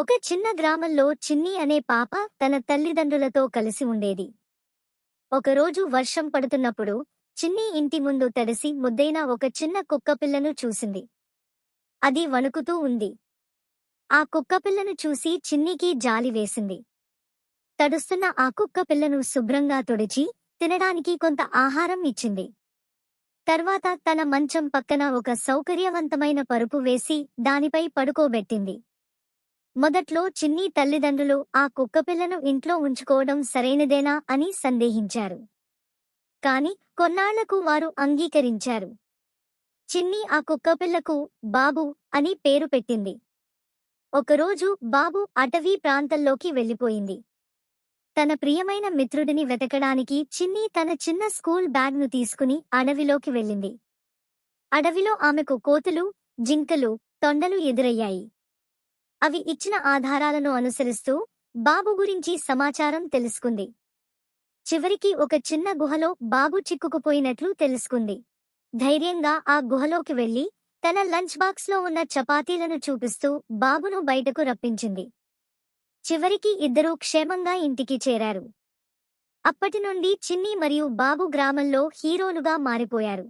ఒక చిన్న గ్రామంలో చిన్ని అనే పాప తన తల్లిదండ్రులతో కలిసి ఉండేది. ఒకరోజు వర్షం పడుతున్నప్పుడు చిన్ని ఇంటి ముందు తడిసి ముద్దైన ఒక చిన్న కుక్కపిల్లను చూసింది. అది వణుకుతూ ఉంది. ఆ కుక్కపిల్లను చూసి చిన్నికి జాలి వేసింది. తడుస్తున్న ఆ కుక్కపిల్లను శుభ్రంగా తుడిచి తినడానికి కొంత ఆహారం ఇచ్చింది. తర్వాత తన మంచం పక్కన ఒక సౌకర్యవంతమైన పరుపు వేసి దానిపై పడుకోబెట్టింది. మొదట్లో చిన్ని తల్లిదండ్రులు ఆ కుక్కపిల్లను ఇంట్లో ఉంచుకోవడం సరైనదేనా అని సందేహించారు. కాని కొన్నాళ్ళకు వారు అంగీకరించారు. చిన్ని ఆ కుక్కపిల్లకు బాబు అని పేరు పెట్టింది. ఒకరోజు బాబు అటవీ ప్రాంతంలోకి వెళ్ళిపోయింది. తన ప్రియమైన మిత్రుడిని వెతకడానికి చిన్ని తన చిన్న స్కూల్ బ్యాగ్ను తీసుకుని అడవిలోకి వెళ్ళింది. అడవిలో ఆమెకు కోతులు జింకలు తొండలు ఎదురయ్యాయి. అవి ఇచ్చిన ఆధారాలను అనుసరిస్తూ బాబు గురించి సమాచారం తెలుసుకుంది. చివరికి ఒక చిన్న గుహలో బాబు చిక్కుకుపోయినట్లు తెలుసుకుంది. ధైర్యంగా ఆ గుహలోకి వెళ్ళి తన లంచ్ బాక్స్లో ఉన్న చపాతీలను చూపిస్తూ బాబును బయటకు రప్పించింది. చివరికి ఇద్దరూ క్షేమంగా ఇంటికి చేరారు. అప్పటి నుండి చిన్ని మరియు బాబు గ్రామంలో హీరోలుగా మారిపోయారు.